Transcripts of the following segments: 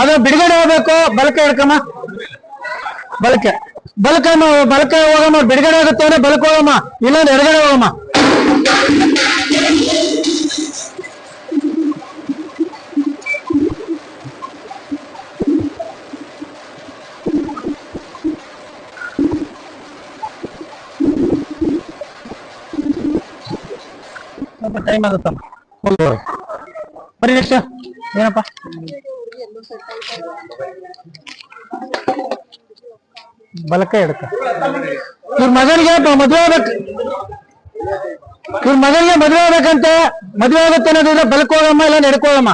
ಅದು ಬಿಡುಗಡೆ ಹೋಗ್ಬೇಕು ಬಲಕ ಹಿಡ್ಕಮ್ಮ ಬಲಕೆ ಬಲಕ ಬಲಕ ಹೋಗಮ್ಮ. ಬಿಡುಗಡೆ ಆಗುತ್ತೆ ಅಂದ್ರೆ ಬಲಕ ಹೋಗಮ್ಮ. ಇಲ್ಲಾಂದ್ರೆ ಎಡಗಡೆ ಹೋಗಮ್ಮ. ಸ್ವಲ್ಪ ಟೈಮ್ ಆಗುತ್ತಮ್ಮ. ಬರೀ ನೆಕ್ಸ್ಟ್ ಏನಪ್ಪ? ಬಲಕ ಎಡಕ. ಇವ್ರ ಮಗನಿಗೆ ಮದುವೆ ಆಗ್ಬೇಕು. ಇವ್ರ ಮಗನಿಗೆ ಮದ್ವೆ ಆಗ್ಬೇಕಂತೆ. ಮದ್ವೆ ಆಗುತ್ತೆ ಅನ್ನೋದಿದ್ರೆ ಬಲಕ್ ಹೋಗಮ್ಮ ಇಲ್ಲ ನಡ್ಕೋಗಮ್ಮ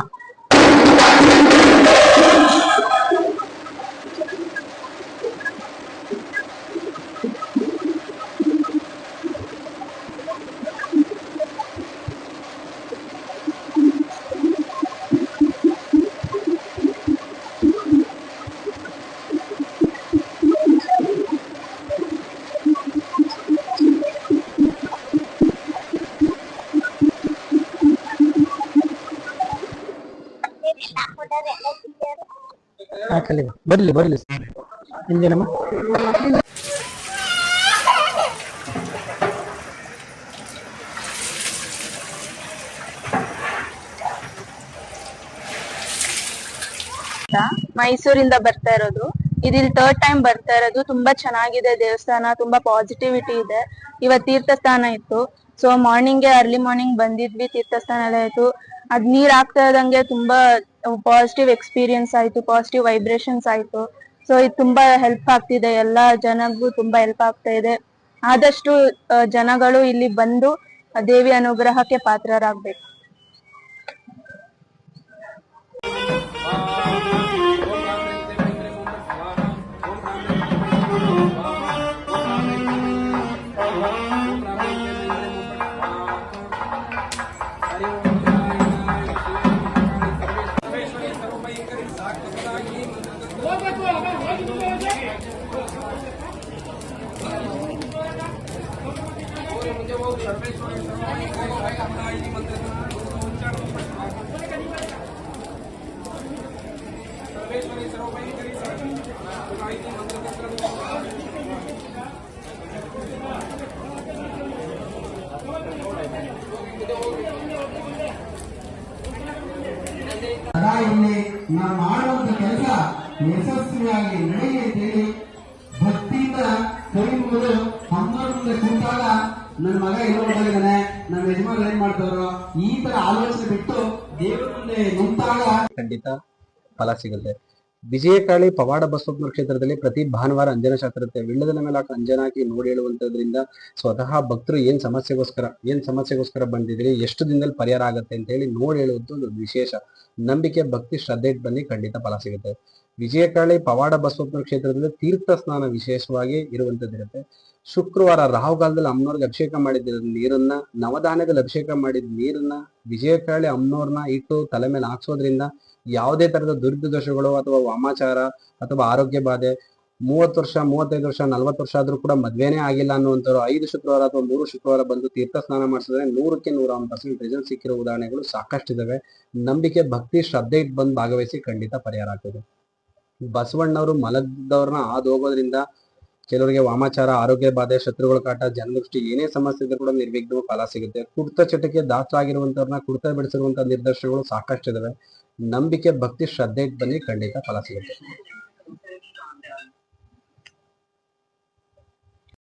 ಹಾಕಲಿ, ಬರ್ಲಿ ಬರ್ಲಿ. ಇಂಜನಮ್ಮ ಮೈಸೂರಿಂದ ಬರ್ತಾ ಇರೋದು. ಇದಿಲ್ ಥರ್ಡ್ ಟೈಮ್ ಬರ್ತಾ ಇರೋದು. ತುಂಬಾ ಚೆನ್ನಾಗಿದೆ ದೇವಸ್ಥಾನ, ತುಂಬಾ ಪಾಸಿಟಿವಿಟಿ ಇದೆ. ಇವತ್ ತೀರ್ಥಸ್ಥಾನ ಇತ್ತು. ಸೊ ಮಾರ್ನಿಂಗ್ ಅರ್ಲಿ ಮಾರ್ನಿಂಗ್ ಬಂದಿದ್ವಿ, ತೀರ್ಥಸ್ಥಾನ ಎಲ್ಲ ಆಯ್ತು ಅದ್ ನೀರ್ ಆಗ್ತಾ ಇದ್ದಂಗೆ ತುಂಬಾ ಪಾಸಿಟಿವ್ ಎಕ್ಸ್ಪೀರಿಯನ್ಸ್ ಆಯ್ತು ಪಾಸಿಟಿವ್ ವೈಬ್ರೇಷನ್ಸ್ ಆಯ್ತು. ಸೊ ಇದು ತುಂಬಾ ಹೆಲ್ಪ್ ಆಗ್ತಿದೆ. ಎಲ್ಲಾ ಜನಗೂ ತುಂಬಾ ಹೆಲ್ಪ್ ಆಗ್ತಾ ಇದೆ. ಆದಷ್ಟು ಜನಗಳು ಇಲ್ಲಿ ಬಂದು ದೇವಿ ಅನುಗ್ರಹಕ್ಕೆ ಪಾತ್ರರಾಗ್ಬೇಕು. ಇಲ್ಲಿ ನಾವು ಮಾಡುವಂತ ಕೆಲಸ ಯಶಸ್ವಿಯಾಗಿ ನಡೆಯಲಿ ನನ್ನ ಮಗ ಎಲ್ಲೋ ಹೊರಗಿದ್ದಾನೆ ನಮ್ಮ ಯಜಮಾನ್ ಏನ್ ಮಾಡ್ತಾರೋ, ಈ ತರ ಆಲೋಚನೆ ಬಿಟ್ಟು ದೇವರ ಮುಂದೆ ಖಂಡಿತ ಫಲ ಸಿಗುತ್ತೆ. ವಿಜಯಕಾಳಿ ಪವಾಡ ಬಸವಪ್ಪನ ಕ್ಷೇತ್ರದಲ್ಲಿ ಪ್ರತಿ ಭಾನುವಾರ ಅಂಜನ ಶಾಸ್ತ್ರ ವಿಳ್ಳದನ ಮೇಲೆ ಅಂಜನ ಹಾಕಿ ನೋಡಿ ಹೇಳುವಂತದ್ರಿಂದ ಸ್ವತಃ ಭಕ್ತರು ಏನ್ ಸಮಸ್ಯೆಗೋಸ್ಕರ ಏನ್ ಸಮಸ್ಯೆಗೋಸ್ಕರ ಬಂದಿದ್ರಿ ಎಷ್ಟು ದಿನದಲ್ಲಿ ಪರಿಹಾರ ಆಗುತ್ತೆ ಅಂತ ಹೇಳಿ ನೋಡಿ ಹೇಳುವುದು ಒಂದು ವಿಶೇಷ. ನಂಬಿಕೆ, ಭಕ್ತಿ, ಶ್ರದ್ಧೆ ಇಟ್ಟು ಬನ್ನಿ, ಖಂಡಿತ ಫಲ ಸಿಗುತ್ತೆ. ವಿಜಯಕಾಳಿ ಪವಾಡ ಬಸವಪ್ಪನ ಕ್ಷೇತ್ರದಲ್ಲಿ ತೀರ್ಥ ಸ್ನಾನ ವಿಶೇಷವಾಗಿ ಇರುವಂತದ್ದಿರುತ್ತೆ ಶುಕ್ರವಾರ ರಾಹುಕಾಲದಲ್ಲಿ ಅಮ್ಮನವ್ರಿಗೆ ಅಭಿಷೇಕ ಮಾಡಿದ ನೀರನ್ನ, ನವಧಾನ್ಯದಲ್ಲಿ ಅಭಿಷೇಕ ಮಾಡಿದ ನೀರನ್ನ, ವಿಜಯಕಾಳಿ ಅಮ್ಮನವ್ರನ್ನ ಇಟ್ಟು ತಲೆ ಮೇಲೆ ಹಾಕ್ಸೋದ್ರಿಂದ ಯಾವುದೇ ತರದ ದುರ್ದೋಷಗಳು ಅಥವಾ ವಾಮಾಚಾರ ಅಥವಾ ಆರೋಗ್ಯ ಬಾಧೆ, ಮೂವತ್ತು ವರ್ಷ, ಮೂವತ್ತೈದು ವರ್ಷ, ನಲ್ವತ್ತು ವರ್ಷ ಆದ್ರೂ ಕೂಡ ಮದ್ವೆನೇ ಆಗಿಲ್ಲ ಅನ್ನುವಂಥವ್ರು ಐದು ಶುಕ್ರವಾರ ಅಥವಾ ಮೂರು ಶುಕ್ರವಾರ ಬಂದು ತೀರ್ಥ ಸ್ನಾನ ಮಾಡಿಸಿದ್ರೆ ನೂರಕ್ಕೆ ನೂರ ಒಂದು ಪರ್ಸೆಂಟ್ ರಿಸಲ್ಟ್ ಸಿಕ್ಕಿರೋ ಉದಾಹರಣೆಗಳು ಸಾಕಷ್ಟಿದಾವೆ. ನಂಬಿಕೆ, ಭಕ್ತಿ, ಶ್ರದ್ಧೆ ಬಂದು ಭಾಗವಹಿಸಿ ಖಂಡಿತ ಪರಿಹಾರ ಆಗ್ತದೆ. ಬಸವಣ್ಣವರು ಮಲಗದವ್ರನ್ನ ಹಾದು ಹೋಗೋದ್ರಿಂದ ಕೆಲವರಿಗೆ ವಾಮಾಚಾರ, ಆರೋಗ್ಯ ಬಾಧೆ, ಶತ್ರುಗಳ ಕಾಟ, ಜನದೃಷ್ಟಿ ಏನೇ ಸಮಸ್ಯೆ ಇದ್ರೂ ಕೂಡ ನಿರ್ವಿಘ್ನ ಫಲ ಸಿಗುತ್ತೆ. ಕುರ್ತ ಚಟಕ್ಕೆ ದಾಸರಾಗಿರುವಂತವ್ರನ್ನ ಕುಡ್ತ ಬಿಡಿಸಿರುವಂತಹ ನಿದರ್ಶನಗಳು ಸಾಕಷ್ಟಿದಾವೆ. ನಂಬಿಕೆ, ಭಕ್ತಿ, ಶ್ರದ್ಧೆ ಬನ್ನಿ ಖಂಡಿತ ಫಲ ಸಿಗುತ್ತೆ.